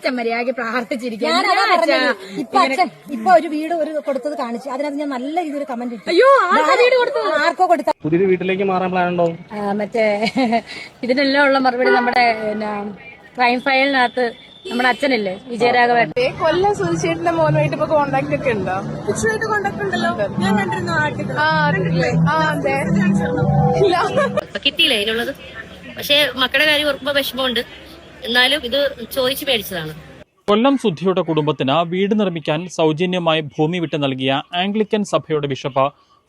അച്ഛൻ മര്യാദയ്ക്ക് പ്രാർത്ഥിച്ചിരിക്കാൻ ഇപ്പൊ അച്ഛൻ ഇപ്പൊ ഒരു വീട് ഒരു കൊടുത്തത് കാണിച്ചു. അതിനകത്ത് ഞാൻ നല്ല രീതിയിൽ കമന്റ് ഇട്ടു. അയ്യോ ആർക്കാ വീട് കൊടുത്തത്? ആർക്കോ കൊടുത്ത പുതിയൊരു വീട്ടിലേക്ക് മാറാൻ പ്ലാൻ ഉണ്ടോ? മറ്റേ ഇതിനെല്ലാം ഉള്ള മറുപടി നമ്മുടെ ക്രൈം ഫയലിനകത്ത് നമ്മുടെ അച്ഛനില്ലേ വിജയരാഘവൻ. കൊല്ലം സുധിച്ചേട്ടന്റെ മോനുമായിട്ട് ഇപ്പൊ കോണ്ടാക്ട് ഒക്കെ ഉണ്ടോ? കോണ്ടാക്ട് ഉണ്ടല്ലോ. ഞാൻ കണ്ടിരുന്നു കിട്ടിയില്ല അതിനുള്ളത്? പക്ഷെ മക്കളുടെ കാര്യം ഓർക്കുമ്പോ വിഷമമുണ്ട്. എന്നാലും ഇത് ചോദിച്ചു മേടിച്ചതാണ്. കൊല്ലം സുദ്ധിയുടെ കുടുംബത്തിന് വീട് നിർമ്മിക്കാൻ സൗജന്യമായി ഭൂമി വിട്ട് നൽകിയ ആംഗ്ലിക്കൻ സഭയുടെ ബിഷപ്പ്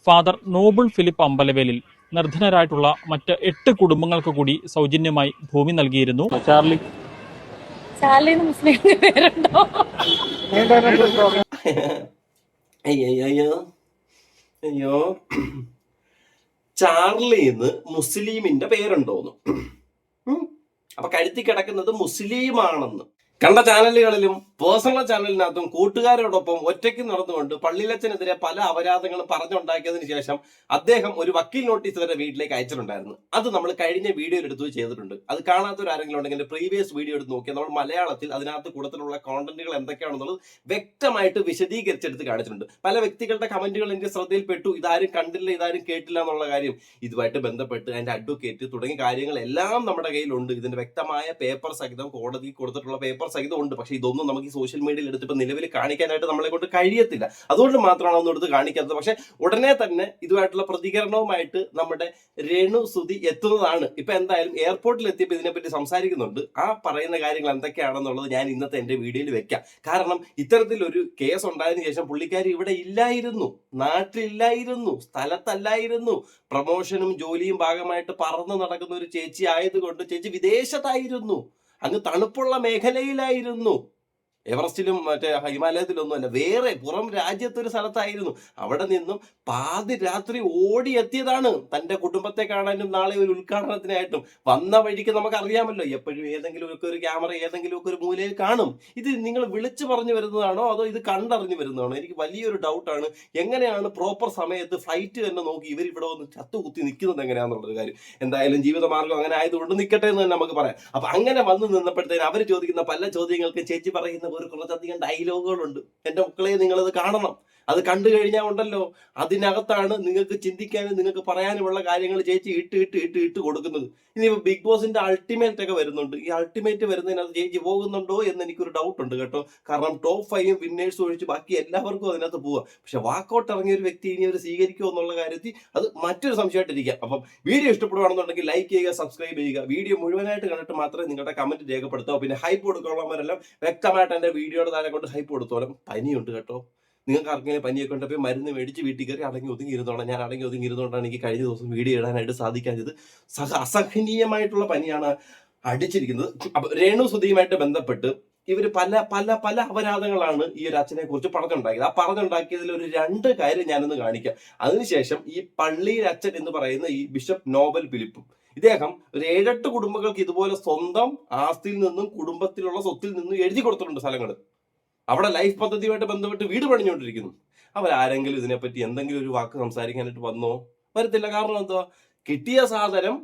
ഫാദർ നോബിൾ ഫിലിപ്പ് അമ്പലവേലിൽ നിർധനരായിട്ടുള്ള മറ്റ് എട്ട് കുടുംബങ്ങൾക്ക് കൂടി സൗജന്യമായി ഭൂമി നൽകിയിരുന്നു. ചാർലി. അയ്യോ ചാർലിന്ന് മുസ്ലിമിന്റെ പേരുണ്ടോന്ന്. അപ്പൊ കഴുത്തി കിടക്കുന്നത് മുസ്ലിം ആണെന്ന് കണ്ട ചാനലുകളിലും പേഴ്സണൽ ചാനലിനകത്തും കൂട്ടുകാരോടൊപ്പം ഒറ്റയ്ക്ക് നടന്നുകൊണ്ട് പള്ളിയിലച്ചനെതിരെ പല അപരാധങ്ങളും പറഞ്ഞുണ്ടാക്കിയതിനു ശേഷം അദ്ദേഹം ഒരു വക്കീൽ നോട്ടീസ് വരെ വീട്ടിലേക്ക് അയച്ചിട്ടുണ്ടായിരുന്നു. അത് നമ്മൾ കഴിഞ്ഞ വീഡിയോയിൽ എടുത്ത് ചെയ്തിട്ടുണ്ട്. അത് കാണാത്തവരാരെങ്കിലും ഉണ്ടെങ്കിൽ പ്രീവിയസ് വീഡിയോ എടുത്ത് നോക്കിയാൽ നമ്മൾ മലയാളത്തിൽ അതിനകത്ത് കൂടുതലുള്ള കോണ്ടന്റുകൾ എന്തൊക്കെയാണെന്നുള്ളത് വ്യക്തമായിട്ട് വിശദീകരിച്ചെടുത്ത് കാണിച്ചിട്ടുണ്ട്. പല വ്യക്തികളുടെ കമന്റുകൾ എന്റെ ശ്രദ്ധയിൽപ്പെട്ടു. ഇതാരും കണ്ടില്ല ഇതാരും കേട്ടില്ല എന്നുള്ള കാര്യം ഇതുമായിട്ട് ബന്ധപ്പെട്ട് അതിന്റെ അഡ്വക്കേറ്റ് തുടങ്ങിയ കാര്യങ്ങളെല്ലാം നമ്മുടെ കയ്യിലുണ്ട്. ഇതിന്റെ വ്യക്തമായ പേപ്പർ സഹിതം കോടതിയിൽ കൊടുത്തിട്ടുള്ള പേപ്പർ സഹിതം ഉണ്ട് പക്ഷേ ഇതൊന്നും നമുക്ക് ഈ സോഷ്യൽ മീഡിയയിൽ എടുത്തിപ്പോൾ നിലവിൽ കാണിക്കാനായിട്ട് നമ്മളെ കൊണ്ട് കഴിയത്തില്ല. അതുകൊണ്ട് മാത്രമാണ് ഒന്നും എടുത്ത് കാണിക്കാത്തത്. പക്ഷേ ഉടനെ തന്നെ ഇതുമായിട്ടുള്ള പ്രതികരണവുമായിട്ട് നമ്മുടെ രേണു സുതി എത്തുന്നതാണ്. ഇപ്പൊ എന്തായാലും എയർപോർട്ടിൽ എത്തിയപ്പോൾ ഇതിനെപ്പറ്റി സംസാരിക്കുന്നുണ്ട്. ആ പറയുന്ന കാര്യങ്ങൾ എന്തൊക്കെയാണെന്നുള്ളത് ഞാൻ ഇന്നത്തെ എന്റെ വീഡിയോയിൽ വെക്കാം. കാരണം ഇത്തരത്തിലൊരു കേസ് ഉണ്ടായതിനു ശേഷം പുള്ളിക്കാരി ഇവിടെ ഇല്ലായിരുന്നു. നാട്ടിലില്ലായിരുന്നു. സ്ഥലത്തല്ലായിരുന്നു. പ്രമോഷനും ജോലിയും ഭാഗമായിട്ട് പറന്നു നടക്കുന്ന ഒരു ചേച്ചി ആയതുകൊണ്ട് ചേച്ചി വിദേശത്തായിരുന്നു. അങ്ങ് തണുപ്പുള്ള മേഖലയിലായിരുന്നു. എവറസ്റ്റിലും മറ്റേ ഹിമാലയത്തിലൊന്നും അല്ല വേറെ പുറം രാജ്യത്തൊരു സ്ഥലത്തായിരുന്നു. അവിടെ നിന്നും പാതി രാത്രി ഓടിയെത്തിയതാണ് തന്റെ കുടുംബത്തെ കാണാനും നാളെ ഒരു ഉദ്ഘാടനത്തിനായിട്ടും. വന്ന വഴിക്ക് നമുക്ക് അറിയാമല്ലോ എപ്പോഴും ഏതെങ്കിലും ഒക്കെ ഒരു ക്യാമറ ഏതെങ്കിലും ഒക്കെ ഒരു മൂലയിൽ കാണും. ഇത് നിങ്ങൾ വിളിച്ചു പറഞ്ഞു വരുന്നതാണോ അതോ ഇത് കണ്ടറിഞ്ഞു വരുന്നതാണോ? എനിക്ക് വലിയൊരു ഡൗട്ടാണ്. എങ്ങനെയാണ് പ്രോപ്പർ സമയത്ത് ഫ്ലൈറ്റ് തന്നെ നോക്കി ഇവർ ഇവിടെ വന്ന് ചത്തുകുത്തി നിൽക്കുന്നത് എങ്ങനെയാണെന്നുള്ളൊരു കാര്യം. എന്തായാലും ജീവിതമാർഗം അങ്ങനെ ആയതുകൊണ്ട് നിൽക്കട്ടെ എന്ന് തന്നെ നമുക്ക് പറയാം. അപ്പൊ അങ്ങനെ വന്ന് നിന്നപ്പോഴത്തേന് അവർ ചോദിക്കുന്ന പല ചോദ്യങ്ങൾക്ക് ചേച്ചി പറയുന്ന ഒരു കുറച്ചധികം ഡയലോഗുകളുണ്ട് എന്റെ മക്കളെ നിങ്ങളത് കാണണം. അത് കണ്ടു കഴിഞ്ഞാൽ ഉണ്ടല്ലോ. അതിനകത്താണ് നിങ്ങൾക്ക് ചിന്തിക്കാനും നിങ്ങൾക്ക് പറയാനുമുള്ള കാര്യങ്ങൾ ചേച്ചി ഇട്ട് ഇട്ട് ഇട്ട് ഇട്ട് കൊടുക്കുന്നത്. ഇനിയിപ്പോൾ ബിഗ് ബോസിന്റെ അൾട്ടിമേറ്റ് ഒക്കെ വരുന്നുണ്ട്. ഈ അൾട്ടിമേറ്റ് വരുന്നതിനകത്ത് ചേച്ചി പോകുന്നുണ്ടോ എന്ന് എനിക്കൊരു ഡൗട്ട് ഉണ്ട് കേട്ടോ. കാരണം ടോപ്പ് ഫൈവും വിന്നേഴ്സ് ഒഴിച്ച് ബാക്കി എല്ലാവർക്കും അതിനകത്ത് പോവാം. പക്ഷെ വാക്കൗട്ട് ഇറങ്ങിയ ഒരു വ്യക്തി ഇനി അവർ സ്വീകരിക്കുമോ എന്നുള്ള കാര്യത്തിൽ അത് മറ്റൊരു സംശയമായിട്ടിരിക്കാം അപ്പം വീഡിയോ ഇഷ്ടപ്പെടുവാണെന്നുണ്ടെങ്കിൽ ലൈക്ക് ചെയ്യുക സബ്സ്ക്രൈബ് ചെയ്യുക. വീഡിയോ മുഴുവനായിട്ട് കണ്ടിട്ട് മാത്രമേ നിങ്ങളുടെ കമന്റ് രേഖപ്പെടുത്താവൂ. പിന്നെ ഹൈപ്പ് കൊടുക്കാനുള്ളവരെല്ലാം വ്യക്തമായിട്ട് എന്റെ വീഡിയോയുടെ താഴെ കൊണ്ട് ഹൈപ്പ് കൊടുത്തോളം. പനിയുണ്ട് കേട്ടോ. നിങ്ങൾക്ക് ആർക്കെങ്കിലും പനിയൊക്കെ ഉണ്ടപ്പോൾ മരുന്ന് മേടിച്ച് വീട്ടിൽ കയറി അടങ്ങി ഒതുങ്ങി ഇരുന്നോളാം ഞാൻ അടങ്ങി ഒതുങ്ങി ഇരുന്നോണ്ടാണ് എനിക്ക് കഴിഞ്ഞ ദിവസം വീഡിയോ ഇടാനായിട്ട് സാധിക്കാത്തത് സഹ അസഹനീയമായിട്ടുള്ള പനിയാണ് അടിച്ചിരിക്കുന്നത്. അപ്പൊ രേണു സുധിയുമായിട്ട് ബന്ധപ്പെട്ട് ഇവർ പല പല പല അപരാധങ്ങളാണ് ഈ ഒരു അച്ഛനെ കുറിച്ച് പറഞ്ഞുണ്ടാക്കിയത്. ആ പറഞ്ഞുണ്ടാക്കിയതിൽ ഒരു രണ്ട് കാര്യം ഞാനൊന്ന് കാണിക്കാം. അതിനുശേഷം ഈ പള്ളിയിൽ അച്ഛൻ എന്ന് പറയുന്ന ഈ ബിഷപ്പ് നോബൽ ഫിലിപ്പും ഇദ്ദേഹം ഒരു ഏഴെട്ട് കുടുംബങ്ങൾക്ക് ഇതുപോലെ സ്വന്തം ആസ്തിയിൽ നിന്നും കുടുംബത്തിലുള്ള സ്വത്തിൽ നിന്നും എഴുതി കൊടുത്തിട്ടുണ്ട് സ്ഥലങ്ങൾ അവിടെ ലൈഫ് പദ്ധതിയുമായിട്ട് ബന്ധപ്പെട്ട് വീട് പണിഞ്ഞുകൊണ്ടിരിക്കുന്നു. അവരാരെങ്കിലും ഇതിനെപ്പറ്റി എന്തെങ്കിലും ഒരു വാക്ക് സംസാരിക്കാനായിട്ട് വന്നോ? വരത്തില്ല. കാരണം എന്തുവാ? കിട്ടിയ സാധനം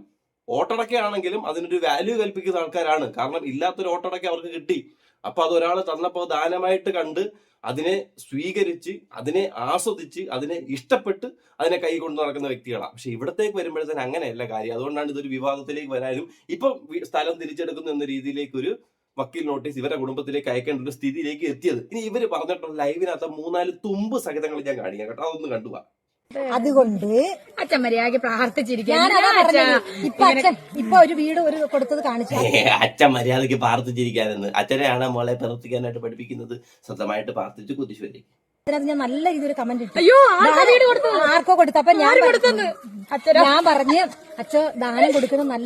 ഓട്ടടക്കയാണെങ്കിലും അതിനൊരു വാല്യൂ കൽപ്പിക്കുന്ന ആൾക്കാരാണ്. കാരണം ഇല്ലാത്തൊരു ഓട്ടടക്ക അവർക്ക് കിട്ടി. അപ്പൊ അത് ഒരാൾ തന്നപ്പോൾ ദാനമായിട്ട് കണ്ട് അതിനെ സ്വീകരിച്ച് അതിനെ ആസ്വദിച്ച് അതിനെ ഇഷ്ടപ്പെട്ട് അതിനെ കൈ കൊണ്ട് നടക്കുന്ന വ്യക്തികളാണ്. പക്ഷെ ഇവിടത്തേക്ക് വരുമ്പോഴത്തേന് അങ്ങനെയല്ല കാര്യം. അതുകൊണ്ടാണ് ഇതൊരു വിവാദത്തിലേക്ക് വരാനും ഇപ്പം സ്ഥലം തിരിച്ചെടുക്കുന്നു എന്ന രീതിയിലേക്ക് ഒരു വക്കീൽ നോട്ടീസ് ഇവരുടെ കുടുംബത്തിലേക്ക് അയക്കേണ്ട ഒരു സ്ഥിതിയിലേക്ക് എത്തിയത്. ഇനി ഇവർ പറഞ്ഞിട്ടുള്ള ലൈവിനകത്ത് മൂന്നാൽ തുമ്പ് സഹിതങ്ങൾ ഞാൻ കാണിക്കാം കേട്ടോ. അതൊന്ന് കണ്ടുപോവാ അതുകൊണ്ട് അച്ഛൻ മര്യാദയ്ക്ക് പ്രാർത്ഥിച്ചിരിക്കാൻ ഇപ്പൊ ഒരു വീട് ഒരു കൊടുത്തത് കാണിച്ചു. അച്ഛൻ മര്യാദയ്ക്ക് പ്രാർത്ഥിച്ചിരിക്കാനെന്ന്. അച്ഛനെയാണ് മോളെ പ്രവർത്തിക്കാനായിട്ട് പഠിപ്പിക്കുന്നത്. സ്വന്തമായിട്ട് പ്രാർത്ഥിച്ച് കുതിശ്വരി അതിനകത്ത് ഞാൻ നല്ല രീതിയിൽ കമന്റ് ഇട്ടു. അയ്യോ ആർക്കാ കൊടുത്തത്? കൊടുത്തു അപ്പൊ ഞാൻ ഞാൻ പറഞ്ഞ് അച്ഛൻ ദാനം കൊടുക്കുന്നത് നല്ല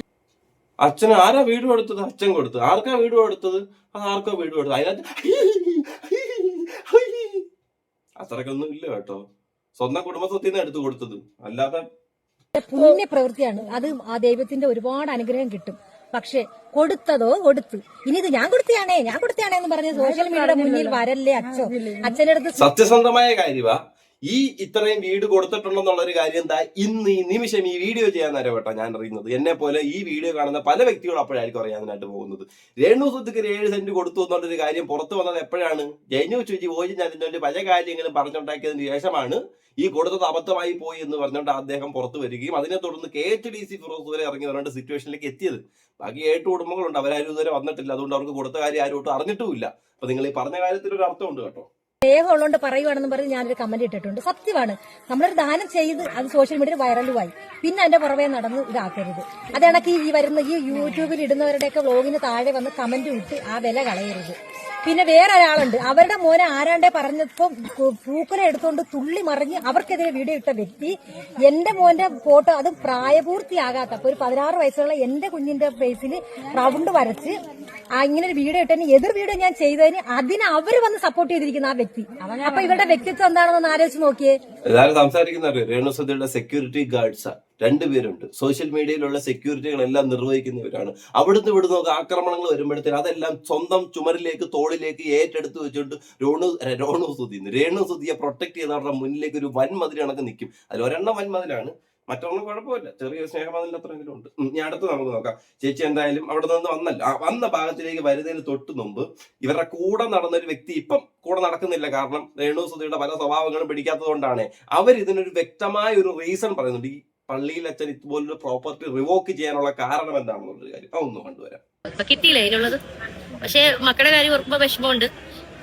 അച്ഛന് ആരാ വീട് കൊടുത്തത്? അച്ഛൻ കൊടുത്തത്. ആർക്കാ വീട് കൊടുത്തത്? അത് ആർക്കാ വീട് കൊടുത്തത്? അതിനകത്ത് അത്രക്കൊന്നും ഇല്ല കേട്ടോ. സ്വന്തം കുടുംബസ്വത്തിൽ നിന്ന് എടുത്തു കൊടുത്തത്. അല്ലാതെ പുണ്യ പ്രവൃത്തിയാണ്. അത് ആ ദൈവത്തിന്റെ ഒരുപാട് അനുഗ്രഹം കിട്ടും. പക്ഷെ കൊടുത്തതോ കൊടുത്തു. ഇനി ഇത് ഞാൻ കൊടുത്തയാണേ ഞാൻ കൊടുത്തയാണേ എന്ന് പറഞ്ഞ് സോഷ്യൽ മീഡിയയുടെ മുന്നിൽ വരല്ലേ അച്ഛൻ? അച്ഛന്റെ അടുത്ത് സത്യസന്ധമായ കാര്യമാ ഈ ഇത്രയും വീട് കൊടുത്തിട്ടുണ്ടെന്നുള്ള ഒരു കാര്യം എന്താ ഇന്ന് ഈ നിമിഷം ഈ വീഡിയോ ചെയ്യാൻ നേരം കേട്ടോ ഞാൻ അറിയുന്നത്. എന്നെ പോലെ ഈ വീഡിയോ കാണുന്ന പല വ്യക്തികളും അപ്പോഴായിരിക്കും അറിയാനായിട്ട് പോകുന്നത്. രേണു സുദ്ദിഖിന് ഏഴ് സെന്റ് കൊടുത്തു എന്നുള്ളൊരു കാര്യം പുറത്തു വന്നത് എപ്പോഴാണ്? ജനു ചുജി ഓജി ഞാൻ പല കാര്യങ്ങളും പറഞ്ഞുണ്ടാക്കിയതിന് ശേഷമാണ് ഈ കൊടുത്തത് അബദ്ധമായി പോയി എന്ന് പറഞ്ഞുകൊണ്ട് അദ്ദേഹം പുറത്തു വരികയും അതിനെ തുടർന്ന് K H D C Firoz വരെ ഇറങ്ങി വരേണ്ട സിറ്റുവേഷനിലേക്ക് എത്തിയത്. ബാക്കി ഏട്ട് കുടുംബങ്ങളുണ്ട് അവരാരും ഇതുവരെ വന്നിട്ടില്ല. അതുകൊണ്ട് അവർക്ക് കൊടുത്ത കാര്യം ആരും ഒട്ടും അറിഞ്ഞിട്ടുമില്ല. അപ്പൊ നിങ്ങൾ ഈ പറഞ്ഞ കാര്യത്തിൽ ഒരു അർത്ഥമുണ്ട് കേട്ടോ. സ്നേഹമുള്ളതുകൊണ്ട് പറയുവാണെന്ന് പറഞ്ഞ് ഞാനൊരു കമന്റ് ഇട്ടിട്ടുണ്ട്. സത്യമാണ്. നമ്മളൊരു ദാനം ചെയ്ത് അത് സോഷ്യൽ മീഡിയയിൽ വൈറലുമായി പിന്നെ അതിന്റെ പുറമെ നടന്ന് ഇതാക്കരുത്. അതണക്ക് ഈ വരുന്ന ഈ യൂട്യൂബിൽ ഇടുന്നവരുടെയൊക്കെ വ്ലോഗിന് താഴെ വന്ന് കമന്റ് ഇട്ട് ആ വില കളയരുത്. പിന്നെ വേറെ ഒരാളുണ്ട് അവരുടെ മോനെ ആരാണ്ടേ പറഞ്ഞപ്പോ പൂക്കല എടുത്തുകൊണ്ട് തുള്ളി മറിഞ്ഞ് അവർക്കെതിരെ വീഡിയോ ഇട്ട വ്യക്തി എന്റെ മോന്റെ ഫോട്ടോ അത് പ്രായപൂർത്തിയാകാത്ത അപ്പൊ ഒരു പതിനാറ് വയസ്സുള്ള എന്റെ കുഞ്ഞിന്റെ ഫേസിൽ റൗണ്ട് വരച്ച് ആ ഇങ്ങനെ ഒരു വീഡിയോ ഇട്ടതിന് എതിർ വീഡിയോ ഞാൻ ചെയ്തതിന് അതിന് അവർ വന്ന് സപ്പോർട്ട് ചെയ്തിരിക്കുന്ന ആ വ്യക്തി. അപ്പൊ ഇവരുടെ വ്യക്തിത്വം എന്താണെന്ന് ആലോചിച്ച് നോക്കിയേ. സംസാരിക്കുന്നത് സെക്യൂരിറ്റി ഗാർഡ്സാ രണ്ടുപേരുണ്ട് സോഷ്യൽ മീഡിയയിലുള്ള സെക്യൂരിറ്റികളെല്ലാം നിർവഹിക്കുന്നവരാണ്. അവിടുന്ന് ഇവിടുന്ന് ഒക്കെ ആക്രമണങ്ങൾ വരുമ്പോഴത്തേന് അതെല്ലാം സ്വന്തം ചുമരിലേക്ക് തോളിലേക്ക് ഏറ്റെടുത്ത് വെച്ചുകൊണ്ട് രോണു രോണു സുധി രേണു സുധിയെ പ്രൊട്ടക്ട് ചെയ്തവരുടെ മുന്നിലേക്ക് ഒരു വൻമതിൽ കണക്ക് നിൽക്കും അതിൽ ഒരെണ്ണം വൻമതിലാണ്. മറ്റൊന്നും കുഴപ്പമില്ല. ചെറിയ സ്നേഹമതിൽ അത്രയെങ്കിലും ഉണ്ട്. ഞാൻ അടുത്ത് നമുക്ക് നോക്കാം. ചേച്ചി എന്തായാലും അവിടെ നിന്ന് വന്നല്ല. വന്ന ഭാഗത്തിലേക്ക് വരുന്നതിന് തൊട്ട് മുമ്പ് ഇവരുടെ കൂടെ നടന്ന ഒരു വ്യക്തി ഇപ്പം കൂടെ നടക്കുന്നില്ല. കാരണം രേണു സുധിയുടെ പല സ്വഭാവങ്ങളും പിടിക്കാത്തത് കൊണ്ടാണ്. അവർ ഇതിനൊരു വ്യക്തമായ ഒരു റീസൺ പറയുന്നുണ്ട്. പള്ളിയിൽ അച്ഛൻ ഇതുപോലൊരു പ്രോപ്പർട്ടി റിവോക്ക് ചെയ്യാനുള്ള കാരണം എന്താണെന്നുള്ളൊരു കാര്യം ഒന്ന് കണ്ടുവരാം. കിട്ടിയില്ല അതിനുള്ളത്? പക്ഷേ മക്കളുടെ കാര്യം ഓർക്കുമ്പോ വിഷമമുണ്ട്.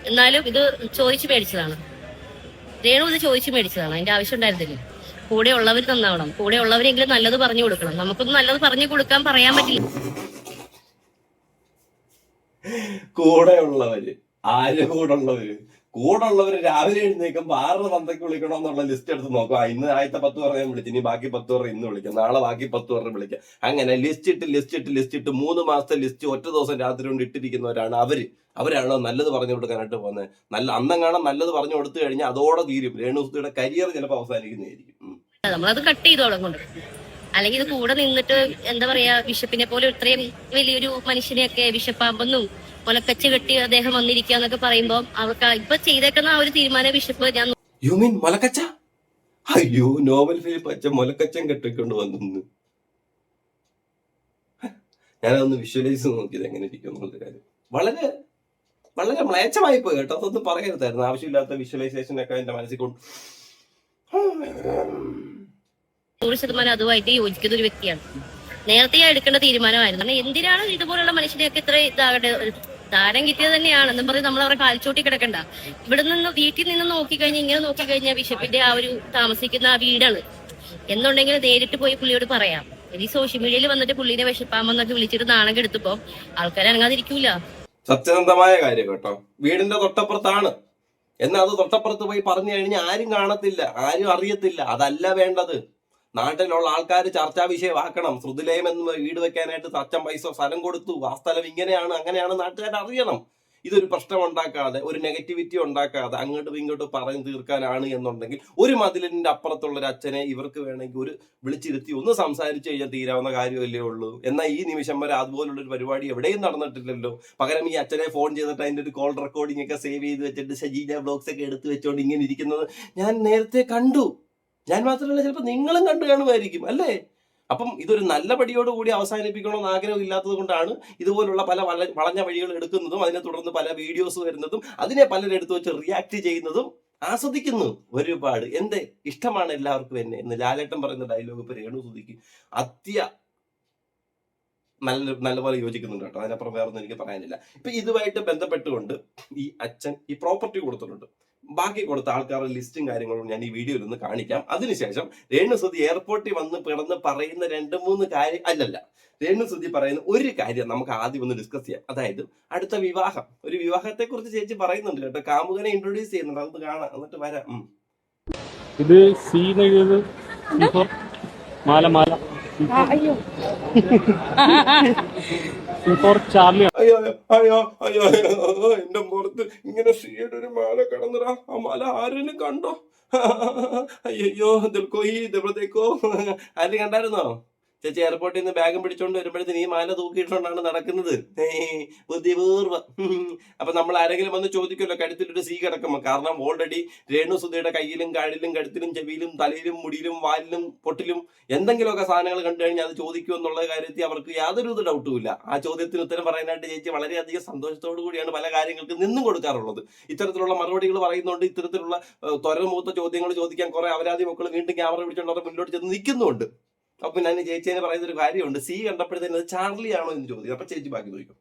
എന്നാലും ഇത് ചോദിച്ചു മേടിച്ചതാണ്. രേണു ഇത് ചോദിച്ചു മേടിച്ചതാണ്. അതിന്റെ ആവശ്യം ഉണ്ടായിരുന്നില്ല. കൂടെ ഉള്ളവർ നന്നാവണം. കൂടെ ഉള്ളവരെങ്കിലും നല്ലത് പറഞ്ഞു കൊടുക്കണം. നമുക്കൊന്നും നല്ലത് പറഞ്ഞു കൊടുക്കാൻ പറയാൻ പറ്റില്ല. കൂടെ ഉള്ളവര് ആര് കൂടെ ഉള്ളവര്? കൂടെ ഉള്ളവർ രാവിലെ എഴുന്നേക്കുമ്പോൾ ആറ് പന്തയ്ക്ക് വിളിക്കണം എന്നുള്ള ലിസ്റ്റ് എടുത്ത് നോക്കും. ഇന്ന് ആദ്യത്തെ പത്ത് പറഞ്ഞ വിളിച്ചു ഇനി ബാക്കി പത്ത് പേരെ ഇന്ന് വിളിക്കാം. നാളെ ബാക്കി പത്ത് പേരെ വിളിക്കാം. അങ്ങനെ ലിസ്റ്റ് ഇട്ട് ലിസ്റ്റ് ഇട്ട് ലിസ്റ്റ് ഇട്ട് മൂന്ന് മാസത്തെ ലിസ്റ്റ് ഒറ്റ ദിവസം രാത്രി കൊണ്ട് ഇട്ടിരിക്കുന്നവരാണ് അവർ. അവരാണോ നല്ലത് പറഞ്ഞു കൊടുക്കാനായിട്ട് പോകുന്നത്? നല്ല അന്നെങ്ങാണം നല്ലത് പറഞ്ഞു കൊടുത്തു കഴിഞ്ഞാൽ അതോടെ തീരും. രേണുസുത്തിയുടെ കരിയർ ചിലപ്പോൾ അവസാനിക്കുന്നതായിരിക്കും. നമ്മളത് കട്ട് ചെയ്തു തുടങ്ങുന്നുണ്ട് അല്ലെങ്കിൽ ഇത് കൂടെ നിന്നിട്ട് എന്താ പറയാ ബിഷപ്പിനെ പോലെ ഇത്രയും വലിയൊരു മനുഷ്യനെയൊക്കെ ബിഷപ്പാമ്പെന്നും മുലക്കച്ച് കെട്ടി അദ്ദേഹം വന്നിരിക്കുക എന്നൊക്കെ പറയുമ്പോൾ അവർക്ക് ഇപ്പൊ ചെയ്തേക്കുന്ന ആ ഒരു തീരുമാനം ബിഷപ്പ് ഞാൻ യു മീൻ മലക്കച്ച? അയ്യോ നോവൽ ഫേ അച്ഛൻ മുലക്കച്ചൻ കെട്ടിക്കൊണ്ട് വന്നു ഞാനതൊന്ന് വിഷ്വലൈസ് നോക്കിയത് എങ്ങനെ ഇരിക്കും എന്നുള്ള കാര്യം. വളരെ വളരെ മ്ലേച്ഛമായി പോയി കേട്ടോ. അതൊന്നും പറയരുതായിരുന്നു. ആവശ്യമില്ലാത്ത വിഷ്വലൈസേഷൻ ഒക്കെ എന്റെ മനസ്സിൽ കൊണ്ട് നൂറ് ശതമാനം അതുമായിട്ട് യോജിക്കുന്ന ഒരു വ്യക്തിയാണ്. നേരത്തെ എടുക്കേണ്ട തീരുമാനമായിരുന്നു. എന്തിനാണ് ഇതുപോലുള്ള മനുഷ്യനെയൊക്കെ ഇത്ര ഇതാകട്ടെ ദാനം കിട്ടിയത് തന്നെയാണ്. എന്നും പറഞ്ഞ് നമ്മൾ അവരെ കാൽച്ചോട്ടി കിടക്കണ്ട. ഇവിടെ നിന്ന് വീട്ടിൽ നിന്ന് നോക്കിക്കഴിഞ്ഞാൽ ഇങ്ങനെ നോക്കിക്കഴിഞ്ഞാൽ ബിഷപ്പിന്റെ ആ ഒരു താമസിക്കുന്ന ആ വീടാണ്. എന്നുണ്ടെങ്കിൽ നേരിട്ട് പോയി പുള്ളിയോട് പറയാം. ഇനി സോഷ്യൽ മീഡിയയിൽ വന്നിട്ട് പുള്ളിനെ വിശപ്പാമെന്നൊക്കെ വിളിച്ചിട്ട് നാണം കെടുത്തപ്പോ ആൾക്കാർ അനങ്ങാതിരിക്കൂല. സത്യസന്ധമായ കാര്യം കേട്ടോ. വീടിന്റെ തൊട്ടപ്പുറത്താണ്. എന്നാൽ അത് തൊട്ടപ്പുറത്ത് പോയി പറഞ്ഞു കഴിഞ്ഞാൽ ആരും കാണത്തില്ല ആരും അറിയത്തില്ല. അതല്ല വേണ്ടത്. നാട്ടിലുള്ള ആൾക്കാർ ചർച്ചാ വിഷയമാക്കണം. ശ്രുതിലയം എന്ന് വീട് വെക്കാനായിട്ട് അച്ഛൻ പൈസ സ്ഥലം കൊടുത്തു. ആ സ്ഥലം ഇങ്ങനെയാണ് അങ്ങനെയാണ് നാട്ടുകാർ അറിയണം. ഇതൊരു പ്രശ്നം ഉണ്ടാക്കാതെ ഒരു നെഗറ്റിവിറ്റി ഉണ്ടാക്കാതെ അങ്ങോട്ടും ഇങ്ങോട്ടും പറഞ്ഞു തീർക്കാനാണ് എന്നുണ്ടെങ്കിൽ ഒരു മതിലിന്റെ അപ്പുറത്തുള്ള ഒരു അച്ഛനെ ഇവർക്ക് വേണമെങ്കിൽ ഒരു വിളിച്ചിരുത്തി ഒന്ന് സംസാരിച്ചു കഴിഞ്ഞാൽ തീരാവുന്ന കാര്യമല്ലേ ഉള്ളൂ. എന്നാൽ ഈ നിമിഷം വരെ അതുപോലുള്ള ഒരു പരിപാടി എവിടെയും നടന്നിട്ടില്ലല്ലോ. പകരം ഈ അച്ഛനെ ഫോൺ ചെയ്തിട്ട് അതിന്റെ ഒരു കോൾ റെക്കോർഡിംഗ് ഒക്കെ സേവ് ചെയ്ത് വെച്ചിട്ട് ഷജീജ ബ്ലോഗ്സ് ഒക്കെ എടുത്ത് വെച്ചോണ്ട് ഇങ്ങനെ ഇരിക്കുന്നത് ഞാൻ നേരത്തെ കണ്ടു. ഞാൻ മാത്രമല്ല ചിലപ്പോൾ നിങ്ങളും കണ്ടു കാണുമായിരിക്കും അല്ലേ? അപ്പം ഇതൊരു നല്ല പടിയോട് കൂടി അവസാനിപ്പിക്കണമെന്ന് ആഗ്രഹം ഇല്ലാത്തത് കൊണ്ടാണ് ഇതുപോലുള്ള പല വള വളഞ്ഞ വഴികൾ എടുക്കുന്നതും അതിനെ തുടർന്ന് പല വീഡിയോസ് വരുന്നതും അതിനെ പലരും എടുത്തു വെച്ച് റിയാക്ട് ചെയ്യുന്നതും ആസ്വദിക്കുന്നു ഒരുപാട്. എന്റെ ഇഷ്ടമാണ് എല്ലാവർക്കും എന്നെ എന്ന് ലാലേട്ടൻ പറയുന്ന ഡയലോഗ് ഇപ്പൊ രേണു സുധിക്ക് അത്യ നല്ല നല്ലപോലെ യോജിക്കുന്നുണ്ട് കേട്ടോ. അതിനപ്പുറം വേറൊന്നും എനിക്ക് പറയാനില്ല. ഇപ്പൊ ഇതുമായിട്ട് ബന്ധപ്പെട്ടുകൊണ്ട് ഈ അച്ഛൻ ഈ പ്രോപ്പർട്ടി കൊടുത്തിട്ടുണ്ട്. ബാക്കി കൊടുത്ത ആൾക്കാരുടെ ലിസ്റ്റും കാര്യങ്ങളും ഞാൻ ഈ വീഡിയോയിൽ ഒന്ന് കാണിക്കാം. അതിനുശേഷം രേണുസുതി എയർപോർട്ടിൽ വന്ന് പിറന്ന് പറയുന്ന രണ്ട് മൂന്ന് കാര്യം അല്ലല്ല. രേണുസുതി പറയുന്ന ഒരു കാര്യം നമുക്ക് ആദ്യം ഒന്ന് ഡിസ്കസ് ചെയ്യാം. അതായത് അടുത്ത വിവാഹം. ഒരു വിവാഹത്തെ കുറിച്ച് ചേച്ചി പറയുന്നുണ്ട് കേട്ടോ. കാമുകനെ ഇൻട്രൊഡ്യൂസ് ചെയ്യുന്നുണ്ട്. അതൊന്ന് കാണാം. എന്നിട്ട് വരാം. ഇത് സി മാല മാല. സി ഫോർ ചാർലി എന്റെ പുറത്ത് ഇങ്ങനെ സീയുടെ ഒരു മാല കിടന്നിടാ ആ മാല ആരെങ്കിലും കണ്ടോ? അയ്യോ ദിൽക്കോ ഈ ദിവസത്തേക്കോ ആരും കണ്ടായിരുന്നോ? ചേച്ചി എയർപോർട്ടിൽ നിന്ന് ബാഗും പിടിച്ചോണ്ട് വരുമ്പോഴത്തേന് ഈ മാല തൂക്കിയിട്ടുകൊണ്ടാണ് നടക്കുന്നത്. ബുദ്ധിപൂർവം. അപ്പൊ നമ്മൾ ആരെങ്കിലും വന്ന് ചോദിക്കുമല്ലോ കഴുത്തിലൊരു സീ കിടക്കുമ്പോ കാരണം ഓൾറെഡി രേണുസുധയുടെ കയ്യിലും കാഴിലും കഴുത്തിലും ചെവിയിലും തലയിലും മുടിയിലും വാലിലും പൊട്ടിലും എന്തെങ്കിലുമൊക്കെ സാധനങ്ങൾ കണ്ടു കഴിഞ്ഞാൽ അത് ചോദിക്കും എന്നുള്ള കാര്യത്തിൽ അവർക്ക് യാതൊരു ഇത് ഡൗട്ടും ഇല്ല. ആ ചോദ്യത്തിന് ഉത്തരം പറയാനായിട്ട് ചേച്ചി വളരെയധികം സന്തോഷത്തോടു കൂടിയാണ് പല കാര്യങ്ങൾക്ക് നിന്നും കൊടുക്കാറുള്ളത്. ഇത്തരത്തിലുള്ള മറുപടികൾ പറയുന്നുണ്ട് ഇത്തരത്തിലുള്ള തൊരമൂത്ത ചോദ്യങ്ങൾ ചോദിക്കാൻ കുറെ അവരാധി മക്കൾ വീണ്ടും ക്യാമറ പിടിച്ചുകൊണ്ട് അവരെ മുന്നോട്ട് ചെന്ന് നിൽക്കുന്നുണ്ട് അപ്പൊ ഞാൻ ചേച്ചി പറയുന്ന ഒരു കാര്യമുണ്ട്. സി കണ്ടപ്പോഴത്തേന് അത് ചാർലി ആണോ എന്ന് ചോദിക്കും. അപ്പൊ ചേച്ചി ബാക്കി ചോദിക്കും.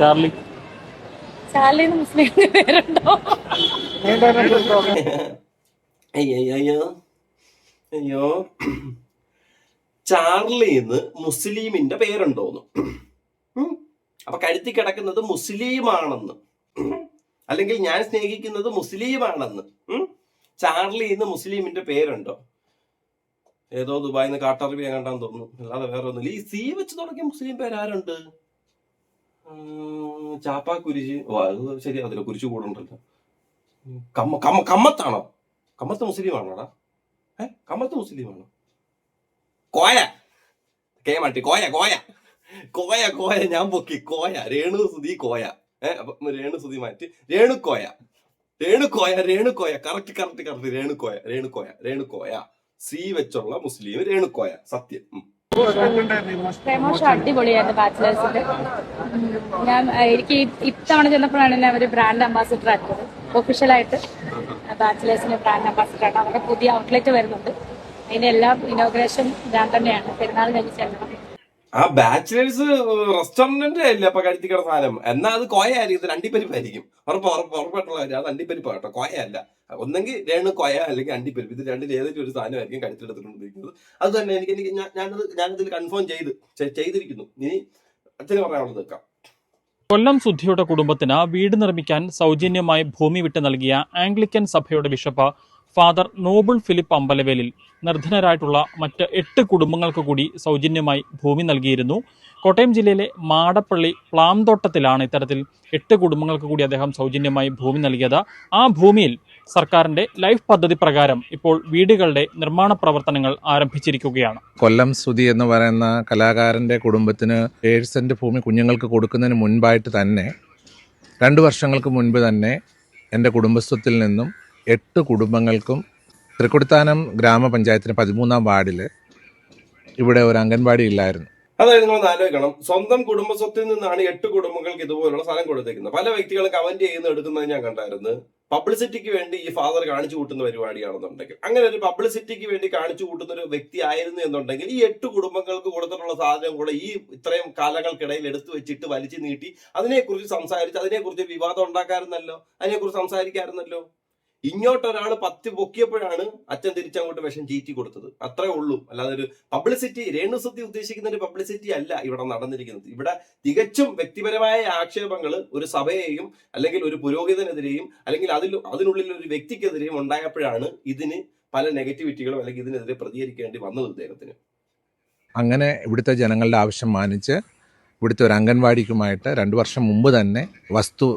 ചാർലി. ചാർലി മുസ്ലിമിന്റെ പേരുണ്ടോ? അയ്യോ അയ്യോ ചാർലിന്ന് മുസ്ലിമിന്റെ പേരുണ്ടോന്ന്. അപ്പൊ കരുത്തി കിടക്കുന്നത് മുസ്ലിമാണെന്ന്. അല്ലെങ്കിൽ ഞാൻ സ്നേഹിക്കുന്നത് മുസ്ലിമാണെന്ന്. ചാർലി ചാർലിന്ന് മുസ്ലിമിന്റെ പേരുണ്ടോ? ഏതോ ദുബായിന്ന് കാട്ടറിവി എങ്ങാണ്ടാന്ന് തോന്നുന്നു. അല്ലാതെ വേറെ ഒന്നുമില്ല ഈ സി വെച്ച് തുടങ്ങിയ മുസ്ലിം പേരാരുണ്ട് ചാപ്പാ കുരിശ്. ഓ അത് ശരിയാവത്തില്ല കുരിശ് കൂടുണ്ടല്ലോ. കമ്മ കമ്മ കമ്മത്താണോ? കമ്മത്ത് മുസ്ലിമാണോടാ? ഏ കമ്മത്ത് മുസ്ലിമാണോ? കോയ. കെ മാട്ടി കോയ കോയ. കോയ കോയ. ഞാൻ പൊക്കി. കോയ. രേണു സുധി കോയ. ഏ അപ്പൊ രേണു സുധി മാറ്റി. രേണുക്കോയ. രേണുക്കോയ രേണുക്കോയ. Correct correct correct. രേണുക്കോയ രേണുക്കോയ രേണുക്കോയ. സി വെച്ചുള്ള മുസ്ലിം രേണുക്കോയ. സത്യം. ഞാൻ എനിക്ക് ഇത്തവണ ചെന്നപ്പോഴാണ് എന്നെ അവർ ബ്രാൻഡ് അംബാസിഡർ ആക്കിയത്. ഒഫീഷ്യലായിട്ട് ബാച്ചിലേഴ്സിന്റെ ബ്രാൻഡ് അംബാസിഡർ ആണ്. അവരുടെ പുതിയ ഔട്ട്ലെറ്റ് വരുന്നുണ്ട്. അതിന്റെ എല്ലാം ഇനോഗ്രേഷൻ ഞാൻ തന്നെയാണ്. പെരുന്നാൾ കഴിഞ്ഞ് ചെല്ലണം ആ ബാച്ചിലേഴ്സ് റെസ്റ്റോറന്റിന്റെ അല്ല അപ്പൊ കഴിത്തിക്കട സാധനം. എന്നാ അത് കോയ ആയിരിക്കും ഇത് അണ്ടിപ്പരിപ്പായിരിക്കും ഉറപ്പ് ഉറപ്പ് ഉറപ്പായിട്ടുള്ള കാര്യം. അത് അണ്ടിപ്പരിപ്പ് കേട്ടോ. ഒന്നെങ്കിൽ രേണു കോയ അല്ലെങ്കിൽ അണ്ടിപ്പരിപ്പ്. ഇത് രണ്ടിൽ ഏതെങ്കിലും ഒരു സാധനമായിരിക്കും കഴിച്ചെടുത്തിട്ടുണ്ടിരിക്കുന്നത് അത് തന്നെ എനിക്ക് എനിക്ക് ഞാനത് ഞാനതിൽ കൺഫേം ചെയ്ത് ചെയ്തിരിക്കുന്നു. ഇനി അച്ഛന് പറയാനുള്ളത് നിൽക്കാം കൊല്ലം സുധിയുടെ കുടുംബത്തിന് വീട് നിർമ്മിക്കാൻ സൗജന്യമായി ഭൂമി വിട്ട് നൽകിയ ആംഗ്ലിക്കൻ സഭയുടെ ബിഷപ്പ് ഫാദർ നോബിൾ ഫിലിപ്പ് അമ്പലവേലിൽ നിർധനരായിട്ടുള്ള മറ്റ് എട്ട് കുടുംബങ്ങൾക്ക് കൂടി സൗജന്യമായി ഭൂമി നൽകിയിരുന്നു. കോട്ടയം ജില്ലയിലെ മാടപ്പള്ളി പ്ലാംതോട്ടത്തിലാണ് ഇത്തരത്തിൽ എട്ട് കുടുംബങ്ങൾക്ക് കൂടി അദ്ദേഹം സൗജന്യമായി ഭൂമി നൽകിയത്. ആ ഭൂമിയിൽ സർക്കാരിന്റെ ലൈഫ് പദ്ധതി പ്രകാരം ഇപ്പോൾ വീടുകളുടെ നിർമ്മാണ പ്രവർത്തനങ്ങൾ ആരംഭിച്ചിരിക്കുകയാണ്. കൊല്ലം സ്തുതി എന്ന് പറയുന്ന കലാകാരന്റെ കുടുംബത്തിന് ഏഴ് സെന്റ് ഭൂമി കുഞ്ഞുങ്ങൾക്ക് കൊടുക്കുന്നതിന് മുൻപായിട്ട് തന്നെ രണ്ട് വർഷങ്ങൾക്ക് മുൻപ് തന്നെ എന്റെ കുടുംബസ്വത്തിൽ നിന്നും എട്ട് കുടുംബങ്ങൾക്കും തൃക്കുടിത്താനം ഗ്രാമപഞ്ചായത്തിന് പതിമൂന്നാം വാർഡിൽ ഇവിടെ ഒരു അംഗൻവാടി ഇല്ലായിരുന്നു. അതായത് നിങ്ങൾ ആലോചിക്കണം. സ്വന്തം കുടുംബസ്വത്തിൽ നിന്നാണ് എട്ട് കുടുംബങ്ങൾക്ക് ഇതുപോലുള്ള സ്ഥലം കൊടുത്തേക്കുന്നത്. പല വ്യക്തികളും കമന്റ് ചെയ്യുന്ന എടുക്കുന്നത് ഞാൻ കണ്ടായിരുന്നു. പബ്ലിസിറ്റിക്ക് വേണ്ടി ഈ ഫാദർ കാണിച്ചു കൂട്ടുന്ന പരിപാടിയാണെന്നുണ്ടെങ്കിൽ. അങ്ങനെ ഒരു പബ്ലിസിറ്റിക്ക് വേണ്ടി കാണിച്ചു കൂട്ടുന്ന ഒരു വ്യക്തി ആയിരുന്നു എന്നുണ്ടെങ്കിൽ ഈ എട്ട് കുടുംബങ്ങൾക്ക് കൊടുത്തിട്ടുള്ള സാധനം കൂടെ ഈ ഇത്രയും കാലങ്ങൾക്കിടയിൽ എടുത്തു വെച്ചിട്ട് വലിച്ചു നീട്ടി അതിനെക്കുറിച്ച് സംസാരിച്ച് അതിനെക്കുറിച്ച് വിവാദം ഉണ്ടാക്കാറുന്നല്ലോ അതിനെക്കുറിച്ച് സംസാരിക്കാറുന്നല്ലോ ഇങ്ങോട്ട് പത്ത് പൊക്കിയപ്പോഴാണ് അച്ഛൻ തിരിച്ചങ്ങോട്ട് വിഷം ചീറ്റി കൊടുത്തത്. അത്രേ ഉള്ളൂ. അല്ലാതെ ഒരു പബ്ലിസിറ്റി രേണുസുദ്ധി ഉദ്ദേശിക്കുന്ന ഒരു പബ്ലിസിറ്റി അല്ല ഇവിടെ നടന്നിരിക്കുന്നത്. ഇവിടെ തികച്ചും വ്യക്തിപരമായ ആക്ഷേപങ്ങൾ ഒരു സഭയെയും അല്ലെങ്കിൽ ഒരു പുരോഹിതനെതിരെയും അല്ലെങ്കിൽ അതിൽ അതിനുള്ളിൽ ഒരു വ്യക്തിക്കെതിരെയും ഉണ്ടായപ്പോഴാണ് ഇതിന് പല നെഗറ്റിവിറ്റികളും അല്ലെങ്കിൽ ഇതിനെതിരെ പ്രതികരിക്കേണ്ടി വന്നത് അദ്ദേഹത്തിന് അങ്ങനെ ഇവിടുത്തെ ജനങ്ങളുടെ ആവശ്യം മാനിച്ച് ഇവിടുത്തെ ഒരു അംഗൻവാടിക്കുമായിട്ട് രണ്ട് വർഷം മുമ്പ് തന്നെ വസ്തു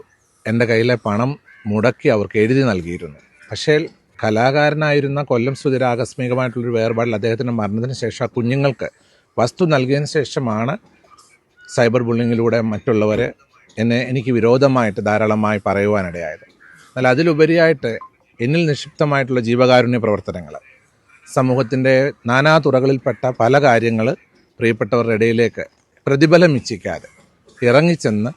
എന്റെ കയ്യിലെ പണം മുടക്കി അവർക്ക് എഴുതി നൽകിയിരുന്നു. പക്ഷേ കലാകാരനായിരുന്ന കൊല്ലം സുധീര ആകസ്മികമായിട്ടുള്ളൊരു വേർപാടിൽ അദ്ദേഹത്തിന്റെ മരണത്തിന് ശേഷം ആ കുഞ്ഞുങ്ങൾക്ക് വസ്തു നൽകിയതിന് ശേഷമാണ് സൈബർ ബുള്ളിങ്ങിലൂടെ മറ്റുള്ളവർ എന്നെ എനിക്ക് വിരോധമായിട്ട് ധാരാളമായി പറയുവാനിടയായത്. എന്നാൽ അതിലുപരിയായിട്ട് എന്നിൽ നിക്ഷിപ്തമായിട്ടുള്ള ജീവകാരുണ്യ പ്രവർത്തനങ്ങൾ സമൂഹത്തിന്റെ നാനാ തുറകളിൽപ്പെട്ട പല കാര്യങ്ങൾ പ്രിയപ്പെട്ടവരുടെ ഇടയിലേക്ക് പ്രതിഫലം ഇച്ഛിക്കാതെ ഇറങ്ങിച്ചെന്ന്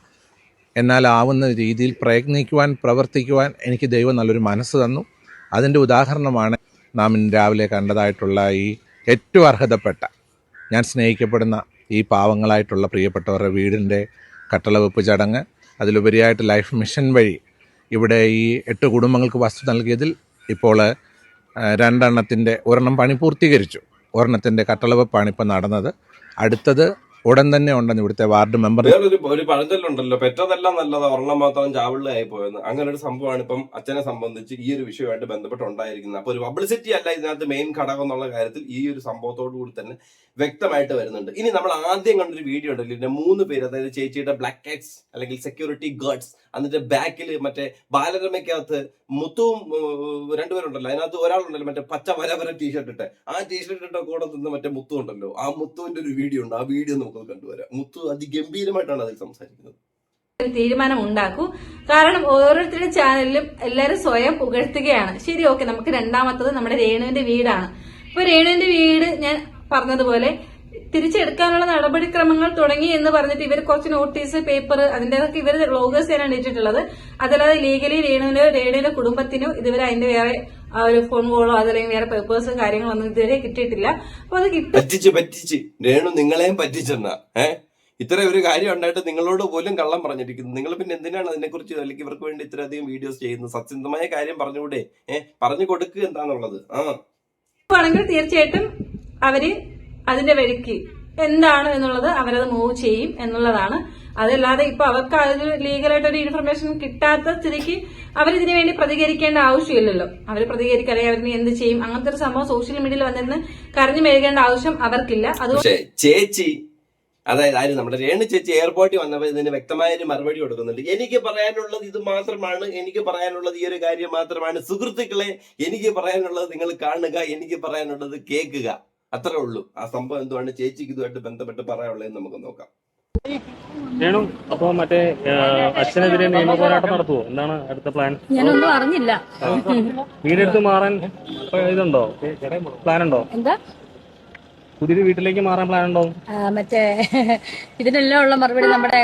എന്നാൽ ആവുന്ന രീതിയിൽ പ്രയത്നിക്കുവാൻ പ്രവർത്തിക്കുവാൻ എനിക്ക് ദൈവം നല്ലൊരു മനസ്സ് തന്നു. അതിന്റെ ഉദാഹരണമാണ് നാം ഇന്ന് രാവിലെ കണ്ടതായിട്ടുള്ള ഈ ഏറ്റവും അർഹതപ്പെട്ട ഞാൻ സ്നേഹിക്കപ്പെടുന്ന ഈ പാവങ്ങളായിട്ടുള്ള പ്രിയപ്പെട്ടവരുടെ വീടിന്റെ കട്ടളവെപ്പ് ചടങ്ങ് അതിലുപരിയായിട്ട് ലൈഫ് മിഷൻ വഴി ഇവിടെ ഈ എട്ട് കുടുംബങ്ങൾക്ക് വസ്തു നൽകിയതിൽ ഇപ്പോൾ രണ്ടെണ്ണത്തിന്റെ ഒരെണ്ണം പണി പൂർത്തീകരിച്ചു. ഒരെണ്ണത്തിന്റെ കട്ടളവെപ്പാണ് ഇപ്പോൾ നടന്നത്. അടുത്തത് ഉടൻ തന്നെ ഉണ്ടെന്ന് ഇവിടുത്തെ വാർഡ് മെമ്പർ ഒരു പഴഞ്ചൊല്ലുണ്ടല്ലോ. പെറ്റതെല്ലാം നല്ലതാ. ഒരെണ്ണം മാത്രം ചാവിള്ളയായി പോയെന്ന്. അങ്ങനെ ഒരു സംഭവമാണ് ഇപ്പം അച്ഛനെ സംബന്ധിച്ച് ഈ ഒരു വിഷയമായിട്ട് ബന്ധപ്പെട്ട് ഉണ്ടായിരിക്കുന്നത് അപ്പൊ ഒരു പബ്ലിസിറ്റി അല്ല ഇതിനകത്ത് മെയിൻ ഘടകം എന്നുള്ള കാര്യത്തിൽ ഈ ഒരു സംഭവത്തോടു കൂടി തന്നെ വ്യക്തമായിട്ട് വരുന്നുണ്ട്. ഇനി നമ്മൾ ആദ്യം കണ്ടൊരു വീഡിയോ ഉണ്ടല്ലോ ഇതിന്റെ മൂന്ന് പേര് അതായത് ചേച്ചിയുടെ ബ്ലാക്ക് കാറ്റ്സ് അല്ലെങ്കിൽ സെക്യൂരിറ്റി ഗാർഡ്സ് എന്നിട്ട് ബാക്കിൽ മറ്റേ ബാലരമയ്ക്കകത്ത് മുത്തുവും രണ്ടുപേരുണ്ടല്ലോ. അതിനകത്ത് ഒരാളുണ്ടല്ലോ മറ്റേ പച്ച വര വര ടീഷർട്ട് ഇട്ട്. ആ ടീഷർട്ട് ഇട്ട കൂടെ നിന്ന് മറ്റേ മുത്തു ഉണ്ടല്ലോ. ആ മുത്തുവിന്റെ ഒരു വീഡിയോ ഉണ്ട്. ആ വീഡിയോ നമുക്ക് കണ്ടുവരാം. മുത്തു അതിഗംഭീരമായിട്ടാണ് അതിൽ സംസാരിക്കുന്നത്. തീരുമാനം ഉണ്ടാക്കൂ കാരണം ഓരോരുത്തരുടെ ചാനലിലും എല്ലാവരും സ്വയം പുകഴ്ത്തുകയാണ്. ശരി ഓക്കെ നമുക്ക് രണ്ടാമത്തത് നമ്മുടെ രേണുവിന്റെ വീടാണ്. ഇപ്പൊ രേണുവിന്റെ വീട് ഞാൻ പറഞ്ഞതുപോലെ തിരിച്ചെടുക്കാനുള്ള നടപടിക്രമങ്ങൾ തുടങ്ങി എന്ന് പറഞ്ഞിട്ട് ഇവർ കുറച്ച് നോട്ടീസ് പേപ്പർ അതിന്റേതൊക്കെ ഇവർ ലോഗേഴ്സ് തന്നെയാണ് ഇട്ടിട്ടുള്ളത്. അതല്ലാതെ ലീഗലി രേണുവിനോ രേണുവിന്റെ കുടുംബത്തിനോ ഇതുവരെ അതിന്റെ വേറെ ഒരു ഫോൺ കോളോ അതല്ലെങ്കിൽ വേറെ പേപ്പേഴ്സ് കാര്യങ്ങളൊന്നും ഇതുവരെ കിട്ടിയിട്ടില്ല. അപ്പൊ അത് കിട്ടും. പറ്റിച്ച് പറ്റിച്ച്. രേണു നിങ്ങളെയും പറ്റിച്ചെന്ന. ഇത്ര ഒരു കാര്യം ഉണ്ടായിട്ട് നിങ്ങളോട് പോലും കള്ളം പറഞ്ഞിരിക്കുന്നു. നിങ്ങൾ പിന്നെ എന്തിനാണ് അതിനെക്കുറിച്ച് അല്ലെങ്കിൽ ഇവർക്ക് വേണ്ടി ഇത്രയധികം വീഡിയോസ് ചെയ്യുന്നത്? സത്യസന്ധമായ കാര്യം പറഞ്ഞുകൂടെ? ഏഹ് പറഞ്ഞു കൊടുക്കുക എന്താന്നുള്ളത്. ആ. ആണെങ്കിൽ തീർച്ചയായിട്ടും അവർ അതിന്റെ വഴിക്ക് എന്താണ് എന്നുള്ളത് അവരത് മൂവ് ചെയ്യും എന്നുള്ളതാണ്. അതല്ലാതെ ഇപ്പൊ അവർക്ക് അതിന് ലീഗലായിട്ട് ഒരു ഇൻഫർമേഷൻ കിട്ടാത്ത സ്ഥിതിക്ക് അവരിതിനു വേണ്ടി പ്രതികരിക്കേണ്ട ആവശ്യമില്ലല്ലോ. അവർ പ്രതികരിക്കാതെ അവരിനി എന്ത് ചെയ്യും? അങ്ങനത്തെ ഒരു സംഭവം സോഷ്യൽ മീഡിയയിൽ വന്നിരുന്ന് കരഞ്ഞു മെഴുകേണ്ട ആവശ്യം അവർക്കില്ല. അതുകൊണ്ട് ചേച്ചി അതായത് ആര്? നമ്മുടെ രേണു ചേച്ചി എയർപോർട്ടിൽ വന്നപ്പോൾ ഇതിന് വ്യക്തമായ ഒരു മറുപടി കൊടുക്കുന്നുണ്ട്. എനിക്ക് പറയാനുള്ളത് ഇത് മാത്രമാണ്. എനിക്ക് പറയാനുള്ളത് ഈ ഒരു കാര്യം മാത്രമാണ്. സുഹൃത്തുക്കളെ എനിക്ക് പറയാനുള്ളത് നിങ്ങൾ കാണുക എനിക്ക് പറയാനുള്ളത് കേൾക്കുക. അത്രേ ഉള്ളൂ. ആ സംഭവം എന്തുവാണ്? ചേച്ചിക്ക് ഇതുമായിട്ട് ബന്ധപ്പെട്ട് പറയാനുള്ളതെന്ന് നമുക്ക് നോക്കാം. രേണു അപ്പൊ മറ്റേ അച്ഛനെതിരെ നിയമ പോരാട്ടം നടത്തുവോ? എന്താണ് അടുത്ത പ്ലാൻ ഞാനൊന്നും അറിഞ്ഞില്ല. വീടെടുത്ത് മാറാൻ ഇപ്പൊ ഇതുണ്ടോ? പ്ലാൻ ഉണ്ടോ എന്താ? പുതിയൊരു വീട്ടിലേക്ക് മാറാൻ പ്ലാൻ ഉണ്ടോ മറ്റേ ഇതിനെല്ലാം ഉള്ള മറുപടി നമ്മുടെ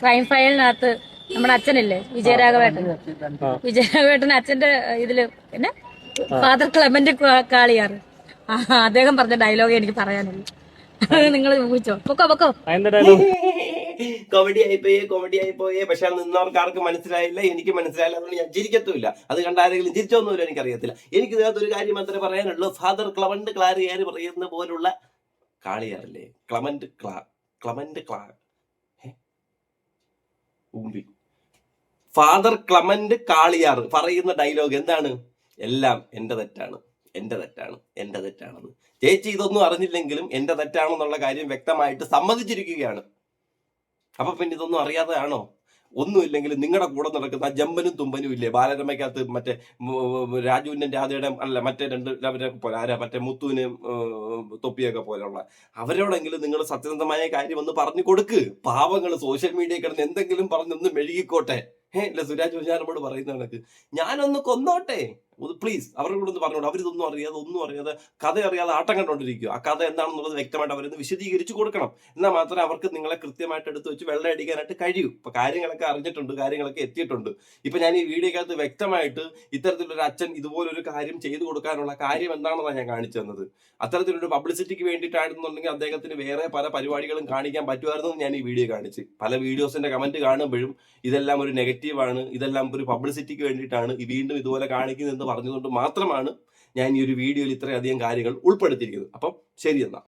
ക്രൈം ഫയലിനകത്ത് നമ്മുടെ അച്ഛനില്ലേ? വിജയരാഘവേട്ടൻ. വിജയരാഘവേട്ടൻ അച്ഛന്റെ ഇതിൽ പിന്നെ ഫാദർ ക്ലെമന്റ് കാളിയാറ് അദ്ദേഹം പറഞ്ഞ ഡയലോഗ് എനിക്ക് പറയാനില്ല നിങ്ങൾ ഊഹിച്ചോ. പൊക്കോ പൊക്കോ. കോമഡി ആയിപ്പോയേ കോമഡി ആയിപ്പോയേ പക്ഷെ അത് നിന്നവർക്ക് ആർക്കും മനസ്സിലായില്ല എനിക്ക് മനസ്സിലായില്ല അതുകൊണ്ട് ഞാൻ ചിരിക്കത്തുമില്ല. അത് കണ്ട ആരെങ്കിലും ചിരിച്ചോന്നുമില്ല എനിക്കറിയത്തില്ല. എനിക്ക് ഇതിനകത്ത് ഒരു കാര്യം മാത്രമേ പറയാനുള്ളൂ. ഫാദർ ക്ലമന്റ് ക്ലാരിയാർ പറയുന്ന പോലുള്ള കാളിയാറല്ലേ? ക്ലമന്റ് ക്ലാ ക്ലമന്റ് ക്ലാ? ഊമ്പി. ഫാദർ ക്ലമന്റ് കാളിയാർ പറയുന്ന ഡയലോഗ് എന്താണ്? എല്ലാം എന്റെ തെറ്റാണ്. എന്റെ തെറ്റാണ് എന്റെ തെറ്റാണെന്ന്. ചേച്ചി ഇതൊന്നും അറിഞ്ഞില്ലെങ്കിലും എന്റെ തെറ്റാണെന്നുള്ള കാര്യം വ്യക്തമായിട്ട് സമ്മതിച്ചിരിക്കുകയാണ്. അപ്പൊ പിന്നെ ഇതൊന്നും അറിയാതെയാണോ? ഒന്നുമില്ലെങ്കിലും നിങ്ങളുടെ കൂടെ നടക്കുന്ന ജമ്പനും തുമ്പനും ഇല്ലേ? ബാലരമയ്ക്കകത്ത് മറ്റേ രാജുവിന്റെ രാധയുടെ അല്ല മറ്റേ രണ്ട് അവരെ പോലെ ആരാ മറ്റേ മുത്തുവിന് തൊപ്പിയൊക്കെ പോലെയുള്ള. അവരോടെങ്കിലും നിങ്ങൾ സത്യസന്ധമായ കാര്യം ഒന്ന് പറഞ്ഞു കൊടുക്ക്. പാവങ്ങൾ സോഷ്യൽ മീഡിയ കിടന്ന് എന്തെങ്കിലും പറഞ്ഞൊന്ന് മെഴുകിക്കോട്ടെ. ഏഹ് അല്ല സുരാജ് വെഞ്ഞാറമ്മോട് പറയുന്ന കണക്ക്. ഞാനൊന്ന് കൊന്നോട്ടെ. പ്ലീസ് അവരുടെ ഒന്ന് പറഞ്ഞോളൂ. അവരിതൊന്നും അറിയാതെ ഒന്നും അറിയാതെ കഥ അറിയാതെ ആട്ടം കണ്ടോണ്ടിരിക്കുക ആ കഥ എന്താണെന്നുള്ളത് വ്യക്തമായിട്ട് അവരൊന്ന് വിശദീകരിച്ചു കൊടുക്കണം. എന്നാൽ മാത്രമേ അവർക്ക് നിങ്ങളെ കൃത്യമായിട്ട് എടുത്ത് വെച്ച് അടിക്കാനായിട്ട് കഴിയൂ. ഇപ്പൊ കാര്യങ്ങളൊക്കെ അറിഞ്ഞിട്ടുണ്ട് കാര്യങ്ങളൊക്കെ എത്തിയിട്ടുണ്ട്. ഇപ്പൊ ഞാൻ ഈ വീഡിയോക്കകത്ത് വ്യക്തമായിട്ട് ഇത്തരത്തിലൊരു അച്ഛൻ ഇതുപോലൊരു കാര്യം ചെയ്തു കൊടുക്കാനുള്ള കാര്യം എന്താണെന്നാണ് ഞാൻ കാണിച്ചു തന്നത്. അത്തരത്തിലൊരു പബ്ലിസിറ്റിക്ക് വേണ്ടിയിട്ടായിരുന്നുണ്ടെങ്കിൽ അദ്ദേഹത്തിന് വേറെ പല പരിപാടികളും കാണിക്കാൻ പറ്റുമായിരുന്നു ഞാൻ ഈ വീഡിയോ കാണിച്ച്. പല വീഡിയോസിന്റെ കമന്റ് കാണുമ്പോഴും ഇതെല്ലാം ഒരു നെഗറ്റീവാണ് ഇതെല്ലാം ഒരു പബ്ലിസിറ്റിക്ക് വേണ്ടിയിട്ടാണ്. വീണ്ടും ഇതുപോലെ പറഞ്ഞതുകൊണ്ട് മാത്രമാണ് ഞാൻ ഈ ഒരു വീഡിയോയിൽ ഇത്രയധികം കാര്യങ്ങൾ ഉൾപ്പെടുത്തിയിരിക്കുന്നത്. അപ്പം ശരി എന്നാ.